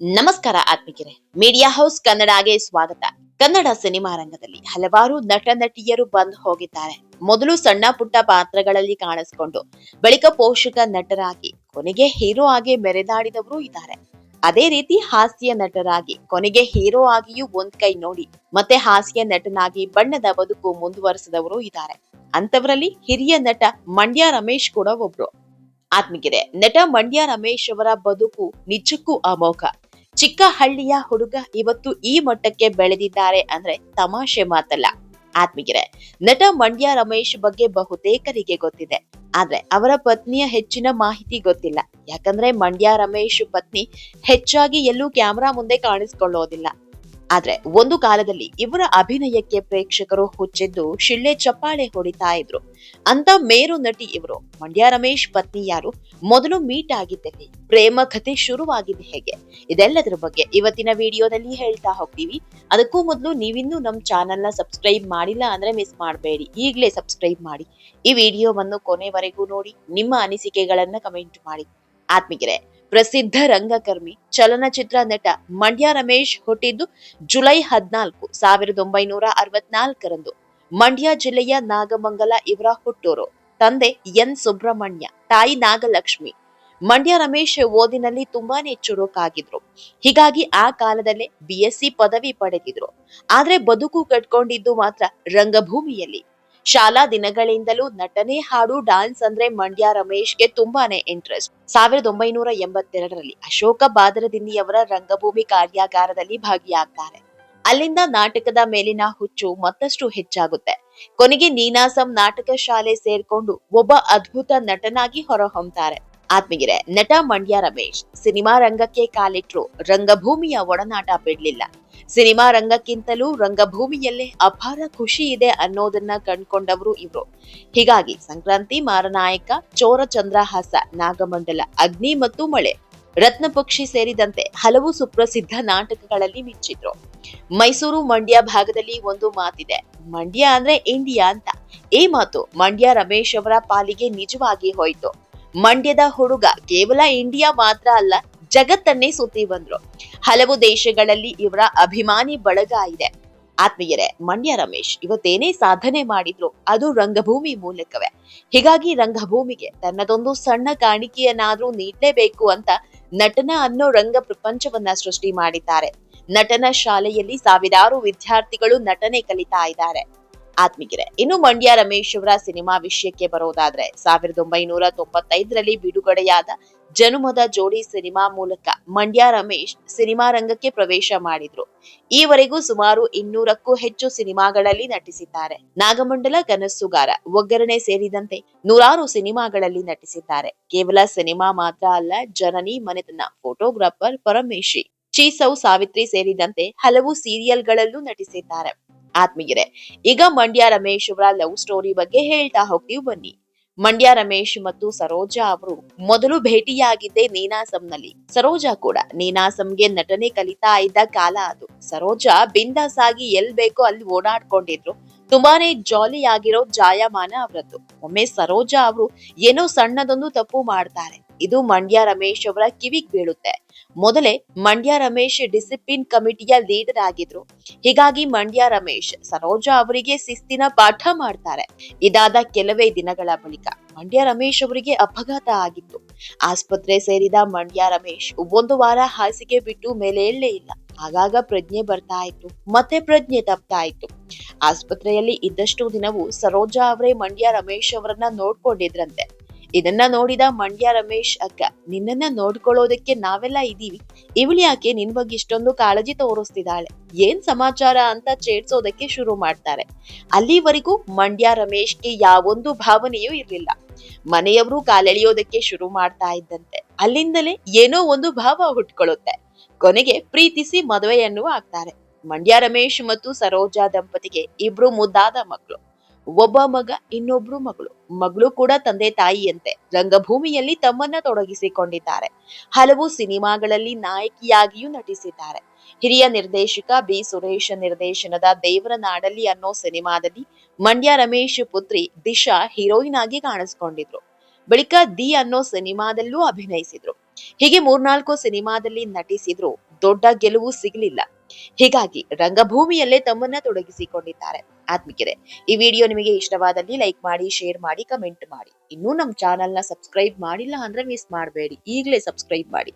ನಮಸ್ಕಾರ ಆತ್ಮಿಕರೆ media house ಕನ್ನಡಗೆ ಸ್ವಾಗತ. Kannada cinema ರಂಗದಲ್ಲಿ ಹಲವಾರು ನಟ ನಟಿಯರು ಬಂದ್ ಹೋಗಿದ್ದಾರೆ. ಮೊದಲು ಸಣ್ಣ ಪುಟ್ಟ ಪಾತ್ರಗಳಲ್ಲಿ ಕಾಣಿಸಿಕೊಂಡು, ಬಳಿಕ ಪೋಷಕ ನಟರಾಗಿ, ಕೊನೆಗೆ ಹೀರೋ ಆಗಿ ಮೆರೆದಾಡಿದವರು ಇದ್ದಾರೆ. ಅದೇ ರೀತಿ ಹಾಸ್ಯ ನಟರಾಗಿ, ಕೊನೆಗೆ ಹೀರೋ ಆಗಿಯೂ ಒಂದ್ ಕೈ ನೋಡಿ, ಮತ್ತೆ ಹಾಸ್ಯ ನಟನಾಗಿ ಬಣ್ಣದ ಬದುಕು ಮುಂದುವರೆಸಿದವರು ಇದ್ದಾರೆ. ಅಂತವರಲ್ಲಿ ಹಿರಿಯ ನಟ ಮಂಡ್ಯ ರಮೇಶ್ ಕೂಡ ಒಬ್ರು. ಆತ್ಮಿಗೆರೆ ನಟ ಮಂಡ್ಯ ರಮೇಶ್ ಅವರ ಬದುಕು ನಿಜಕ್ಕೂ ಅಮೋಘ. ಚಿಕ್ಕ ಹಳ್ಳಿಯ ಹುಡುಗ ಇವತ್ತು ಈ ಮಟ್ಟಕ್ಕೆ ಬೆಳೆದಿದ್ದಾರೆ ಅಂದ್ರೆ ತಮಾಷೆ ಮಾತಲ್ಲ. ಆತ್ಮಿಗೆರೆ ನಟ ಮಂಡ್ಯ ರಮೇಶ್ ಬಗ್ಗೆ ಬಹುತೇಕರಿಗೆ ಗೊತ್ತಿದೆ. ಆದ್ರೆ ಅವರ ಪತ್ನಿಯ ಹೆಚ್ಚಿನ ಮಾಹಿತಿ ಗೊತ್ತಿಲ್ಲ. ಯಾಕಂದ್ರೆ ಮಂಡ್ಯ ರಮೇಶ್ ಪತ್ನಿ ಹೆಚ್ಚಾಗಿ ಎಲ್ಲೂ ಕ್ಯಾಮೆರಾ ಮುಂದೆ ಕಾಣಿಸ್ಕೊಳ್ಳೋದಿಲ್ಲ. ಆದ್ರೆ ಒಂದು ಕಾಲದಲ್ಲಿ ಇವರ ಅಭಿನಯಕ್ಕೆ ಪ್ರೇಕ್ಷಕರು ಹುಚ್ಚಿದ್ದು ಶಿಳ್ಳೆ ಚಪ್ಪಾಳೆ ಹೊಡಿತಾ ಇದ್ರು. ಅಂತ ಮೇರು ನಟಿ ಇವರು. ಮಂಡ್ಯ ರಮೇಶ್ ಪತ್ನಿ ಯಾರು? ಮೊದಲು ಮೀಟ್ ಆಗಿದ್ದಲ್ಲಿ, ಪ್ರೇಮ ಕಥೆ ಶುರುವಾಗಿದೆ ಹೇಗೆ? ಇದೆಲ್ಲದರ ಬಗ್ಗೆ ಇವತ್ತಿನ ವಿಡಿಯೋದಲ್ಲಿ ಹೇಳ್ತಾ ಹೋಗ್ತೀವಿ. ಅದಕ್ಕೂ ಮೊದಲು ನೀವಿನ್ನೂ ನಮ್ಮ ಚಾನೆಲ್ನ ಸಬ್ಸ್ಕ್ರೈಬ್ ಮಾಡಿಲ್ಲ ಅಂದ್ರೆ ಮಿಸ್ ಮಾಡಬೇಡಿ. ಈಗಲೇ ಸಬ್ಸ್ಕ್ರೈಬ್ ಮಾಡಿ. ಈ ವಿಡಿಯೋವನ್ನು ಕೊನೆವರೆಗೂ ನೋಡಿ, ನಿಮ್ಮ ಅನಿಸಿಕೆಗಳನ್ನ ಕಮೆಂಟ್ ಮಾಡಿ. ಆತ್ಮಿಗೆರೆ ಪ್ರಸಿದ್ಧ ರಂಗಕರ್ಮಿ, ಚಲನಚಿತ್ರ ನಟ ಮಂಡ್ಯ ರಮೇಶ್ ಹುಟ್ಟಿದ್ದು ಜುಲೈ ಹದಿನಾಲ್ಕು, ಸಾವಿರದ ಒಂಬೈನೂರ ಅರವತ್ನಾಲ್ಕರಂದು. ಮಂಡ್ಯ ಜಿಲ್ಲೆಯ ನಾಗಮಂಗಲ, ಇವರ ಹುಟ್ಟೂರು. ತಂದೆ ಎನ್. ಸುಬ್ರಹ್ಮಣ್ಯ, ತಾಯಿ ನಾಗಲಕ್ಷ್ಮಿ. ಮಂಡ್ಯ ರಮೇಶ್ ಓದಿನಲ್ಲಿ ತುಂಬಾನೇ ಚುರುಕಾಗಿದ್ರು. ಹೀಗಾಗಿ ಆ ಕಾಲದಲ್ಲೇ ಬಿಎಸ್ಸಿ ಪದವಿ ಪಡೆದಿದ್ರು. ಆದ್ರೆ ಬದುಕು ಕಟ್ಕೊಂಡಿದ್ದು ಮಾತ್ರ ರಂಗಭೂಮಿಯಲ್ಲಿ. ಶಾಲಾ ದಿನಗಳಿಂದಲೂ ನಟನೆ ಹಾಡು, ಡಾನ್ಸ್ ಅಂದ್ರೆ ಮಂಡ್ಯ ರಮೇಶ್ಗೆ ತುಂಬಾನೇ ಇಂಟ್ರೆಸ್ಟ್ ಸಾವಿರದ ಒಂಬೈನೂರ ಎಂಬತ್ತೆರಡರಲ್ಲಿ ಅಶೋಕ ಬಾದರದಿನ್ನಿಯವರ ರಂಗಭೂಮಿ ಕಾರ್ಯಾಗಾರದಲ್ಲಿ ಭಾಗಿಯಾಗ್ತಾರೆ. ಅಲ್ಲಿಂದ ನಾಟಕದ ಮೇಲಿನ ಹುಚ್ಚು ಮತ್ತಷ್ಟು ಹೆಚ್ಚಾಗುತ್ತೆ. ಕೊನೆಗೆ ನೀನಾಸಂ ನಾಟಕ ಶಾಲೆ ಸೇರ್ಕೊಂಡು ಒಬ್ಬ ಅದ್ಭುತ ನಟನಾಗಿ ಹೊರಹೊಮ್ತಾರೆ. ಆತ್ಮಗಿರೆ ನಟ ಮಂಡ್ಯ ರಮೇಶ್, ಸಿನಿಮಾ ರಂಗಕ್ಕೆ ಕಾಲಿಟ್ರು, ರಂಗಭೂಮಿಯ ಒಡನಾಟ ಬಿಡ್ಲಿಲ್ಲ. ಸಿನಿಮಾ ರಂಗಕ್ಕಿಂತಲೂ ರಂಗಭೂಮಿಯಲ್ಲೇ ಅಪಾರ ಖುಷಿ ಇದೆ ಅನ್ನೋದನ್ನ ಕಂಡುಕೊಂಡವರು ಇವ್ರು. ಹೀಗಾಗಿ ಸಂಕ್ರಾಂತಿ ಮಾರನಾಯಕ, ಚೋರ ಚಂದ್ರಹಾಸ, ನಾಗಮಂಡಲ, ಅಗ್ನಿ ಮತ್ತು ಮಳೆ, ರತ್ನ ಪಕ್ಷಿ ಸೇರಿದಂತೆ ಹಲವು ಸುಪ್ರಸಿದ್ಧ ನಾಟಕಗಳಲ್ಲಿ ಮಿಂಚಿದ್ರು. ಮೈಸೂರು ಮಂಡ್ಯ ಭಾಗದಲ್ಲಿ ಒಂದು ಮಾತಿದೆ, ಮಂಡ್ಯ ಅಂದ್ರೆ ಇಂಡಿಯಾ ಅಂತ. ಈ ಮಾತು ಮಂಡ್ಯ ರಮೇಶ್ ಅವರ ಪಾಲಿಗೆ ನಿಜವಾಗಿ ಹೋಯ್ತು. ಮಂಡ್ಯದ ಹುಡುಗ ಕೇವಲ ಇಂಡಿಯಾ ಮಾತ್ರ ಅಲ್ಲ, ಜಗತ್ತನ್ನೇ ಸುತ್ತಿ ಬಂದ್ರು. ಹಲವು ದೇಶಗಳಲ್ಲಿ ಇವರ ಅಭಿಮಾನಿ ಬಳಗ ಇದೆ ಆತ್ಮೀಯರೇ, ಮಂಡ್ಯ ರಮೇಶ್ ಇವತ್ತೇನೇ ಸಾಧನೆ ಮಾಡಿದ್ರು, ಅದು ರಂಗಭೂಮಿ ಮೂಲಕವೇ. ಹೀಗಾಗಿ ರಂಗಭೂಮಿಗೆ ತನ್ನದೊಂದು ಸಣ್ಣ ಕಾಣಿಕೆಯನ್ನಾದ್ರೂ ನೀಡಲೇಬೇಕು ಅಂತ ನಟನ ಅನ್ನೋ ರಂಗ ಪ್ರಪಂಚವನ್ನ ಸೃಷ್ಟಿ ಮಾಡಿದ್ದಾರೆ. ನಟನ ಶಾಲೆಯಲ್ಲಿ ಸಾವಿರಾರು ವಿದ್ಯಾರ್ಥಿಗಳು ನಟನೆ ಕಲಿತಾ ಇದ್ದಾರೆ. ಆತ್ಮಿಗೆರೆ ಇನ್ನು ಮಂಡ್ಯ ರಮೇಶ್ ಅವರ ಸಿನಿಮಾ ವಿಷಯಕ್ಕೆ ಬರೋದಾದ್ರೆ ಸಾವಿರದ ಒಂಬೈನೂರ ತೊಂಬತ್ತೈದರಲ್ಲಿ ಬಿಡುಗಡೆಯಾದ ಜನುಮದ ಜೋಡಿ ಸಿನಿಮಾ ಮೂಲಕ ಮಂಡ್ಯ ರಮೇಶ್ ಸಿನಿಮಾ ರಂಗಕ್ಕೆ ಪ್ರವೇಶ ಮಾಡಿದ್ರು. ಈವರೆಗೂ ಸುಮಾರು ಇನ್ನೂರಕ್ಕೂ ಹೆಚ್ಚು ಸಿನಿಮಾಗಳಲ್ಲಿ ನಟಿಸಿದ್ದಾರೆ. ನಾಗಮಂಡಲ, ಕನಸುಗಾರ, ಒಗ್ಗರಣೆ ಸೇರಿದಂತೆ ನೂರಾರು ಸಿನಿಮಾಗಳಲ್ಲಿ ನಟಿಸಿದ್ದಾರೆ. ಕೇವಲ ಸಿನಿಮಾ ಮಾತ್ರ ಅಲ್ಲ, ಜನನಿ, ಮನೆತನ, ಫೋಟೋಗ್ರಾಫರ್, ಪರಮೇಶಿ, ಚೀಸೌ, ಸಾವಿತ್ರಿ ಸೇರಿದಂತೆ ಹಲವು ಸೀರಿಯಲ್ಗಳಲ್ಲೂ ನಟಿಸಿದ್ದಾರೆ. ಆತ್ಮೀಯರೇ, ಈಗ ಮಂಡ್ಯ ರಮೇಶ್ ಅವರ ಲವ್ ಸ್ಟೋರಿ ಬಗ್ಗೆ ಹೇಳ್ತಾ ಹೋಗ್ತೀವಿ ಬನ್ನಿ. ಮಂಡ್ಯ ರಮೇಶ್ ಮತ್ತು ಸರೋಜಾ ಅವರು ಮೊದಲು ಭೇಟಿಯಾಗಿದ್ದೆ ನೀನಾಸಂನಲ್ಲಿ. ಸರೋಜಾ ಕೂಡ ನೀನಾಸಂಗೆ ನಟನೆ ಕಲಿತಾ ಇದ್ದ ಕಾಲ ಅದು. ಸರೋಜಾ ಬಿಂದಾಸ್ ಆಗಿ ಎಲ್ ಬೇಕೋ ಅಲ್ಲಿ ಓಡಾಡ್ಕೊಂಡಿದ್ರು. ತುಂಬಾನೇ ಜಾಲಿ ಆಗಿರೋ ಜಾಯಮಾನ ಅವರದ್ದು ಒಮ್ಮೆ ಸರೋಜಾ ಅವರು ಏನೋ ಸಣ್ಣದೊಂದು ತಪ್ಪು ಮಾಡ್ತಾರೆ. ಇದು ಮಂಡ್ಯ ರಮೇಶ್ ಅವರ ಕಿವಿಗ್ ಬೀಳುತ್ತೆ. ಮೊದಲೇ ಮಂಡ್ಯ ರಮೇಶ್ ಡಿಸಿಪ್ಲಿನ್ ಕಮಿಟಿಯ ಲೀಡರ್ ಆಗಿದ್ರು. ಹೀಗಾಗಿ ಮಂಡ್ಯ ರಮೇಶ್ ಸರೋಜಾ ಅವರಿಗೆ ಶಿಸ್ತಿನ ಪಾಠ ಮಾಡ್ತಾರೆ. ಇದಾದ ಕೆಲವೇ ದಿನಗಳ ಬಳಿಕ ಮಂಡ್ಯ ರಮೇಶ್ ಅವರಿಗೆ ಅಪಘಾತ ಆಗಿತ್ತು. ಆಸ್ಪತ್ರೆ ಸೇರಿದ ಮಂಡ್ಯ ರಮೇಶ್ ಒಂದು ವಾರ ಹಾಸಿಗೆ ಬಿಟ್ಟು ಮೇಲೆ ಎಳ್ಳೇ ಇಲ್ಲ. ಆಗಾಗ ಪ್ರಜ್ಞೆ ಬರ್ತಾ ಇತ್ತು. ಮತ್ತೆ ಪ್ರಜ್ಞೆ ತಪ್ತಾ ಇತ್ತು. ಆಸ್ಪತ್ರೆಯಲ್ಲಿ ಇದ್ದಷ್ಟು ದಿನವೂ ಸರೋಜಾ ಅವರೇ ಮಂಡ್ಯ ರಮೇಶ್ ಅವರನ್ನ ನೋಡ್ಕೊಂಡಿದ್ರಂತೆ. ಇದನ್ನ ನೋಡಿದ ಮಂಡ್ಯ ರಮೇಶ್ ಅಕ್ಕ, ನಿನ್ನನ್ನ ನೋಡ್ಕೊಳ್ಳೋದಕ್ಕೆ ನಾವೆಲ್ಲ ಇದೀವಿ. ಇವಳು ಯಾಕೆ ನಿನ್ ಬಗ್ಗೆ ಇಷ್ಟೊಂದು ಕಾಳಜಿ ತೋರಿಸ್ತಿದ್ದಾಳೆ? ಏನ್ ಸಮಾಚಾರ ಅಂತ ಚೇಡ್ಸೋದಕ್ಕೆ ಶುರು ಮಾಡ್ತಾರೆ. ಅಲ್ಲಿವರೆಗೂ ಮಂಡ್ಯ ರಮೇಶ್ಗೆ ಯಾವೊಂದು ಭಾವನೆಯೂ ಇರ್ಲಿಲ್ಲ. ಮನೆಯವರು ಕಾಲೆಳೆಯೋದಕ್ಕೆ ಶುರು ಮಾಡ್ತಾ ಇದ್ದಂತೆ. ಅಲ್ಲಿಂದಲೇ ಏನೋ ಒಂದು ಭಾವ ಹುಟ್ಕೊಳ್ಳುತ್ತೆ. ಕೊನೆಗೆ ಪ್ರೀತಿಸಿ ಮದುವೆಯನ್ನು ಆಗ್ತಾರೆ. ಮಂಡ್ಯ ರಮೇಶ್ ಮತ್ತು ಸರೋಜಾ ದಂಪತಿಗೆ ಇಬ್ರು ಮುದ್ದಾದ ಮಕ್ಕಳು ಒಬ್ಬ ಮಗ, ಇನ್ನೊಬ್ರು ಮಗಳು. ಮಗಳು ಕೂಡ ತಂದೆ ತಾಯಿಯಂತೆ. ರಂಗಭೂಮಿಯಲ್ಲಿ ತಮ್ಮನ್ನ ತೊಡಗಿಸಿಕೊಂಡಿದ್ದಾರೆ. ಹಲವು ಸಿನಿಮಾಗಳಲ್ಲಿ ನಾಯಕಿಯಾಗಿಯೂ ನಟಿಸಿದ್ದಾರೆ. ಹಿರಿಯ ನಿರ್ದೇಶಕ ಬಿ. ಸುರೇಶ ನಿರ್ದೇಶನದ ದೇವರ ನಾಡಲ್ಲಿ ಅನ್ನೋ ಸಿನಿಮಾದಲ್ಲಿ ಮಂಡ್ಯ ರಮೇಶ್ ಪುತ್ರಿ ದಿಶಾ ಹೀರೋಯಿನ್ ಆಗಿ ಕಾಣಿಸ್ಕೊಂಡಿದ್ರು. ಬಳಿಕ ದಿ ಅನ್ನೋ ಸಿನಿಮಾದಲ್ಲೂ ಅಭಿನಯಿಸಿದ್ರು. ಹೀಗೆ ಮೂರ್ನಾಲ್ಕು ಸಿನಿಮಾದಲ್ಲಿ ನಟಿಸಿದ್ರು. ದೊಡ್ಡ ಗೆಲುವು ಸಿಗಲಿಲ್ಲ. ಹೀಗಾಗಿ ರಂಗಭೂಮಿಯಲ್ಲೇ ತಮ್ಮನ್ನ ತೊಡಗಿಸಿಕೊಂಡಿದ್ದಾರೆ. ಆತ್ಮಿಕರೆ ಈ ವಿಡಿಯೋ ನಿಮಗೆ ಇಷ್ಟವಾದಲ್ಲಿ ಲೈಕ್ ಮಾಡಿ, ಶೇರ್ ಮಾಡಿ, ಕಮೆಂಟ್ ಮಾಡಿ. ಇನ್ನೂ ನಮ್ಮ ಚಾನೆಲ್ನ ಸಬ್ಸ್ಕ್ರೈಬ್ ಮಾಡಿಲ್ಲ ಅಂದ್ರೆ ಮಿಸ್ ಮಾಡಬೇಡಿ. ಈಗಲೇ ಸಬ್ಸ್ಕ್ರೈಬ್ ಮಾಡಿ.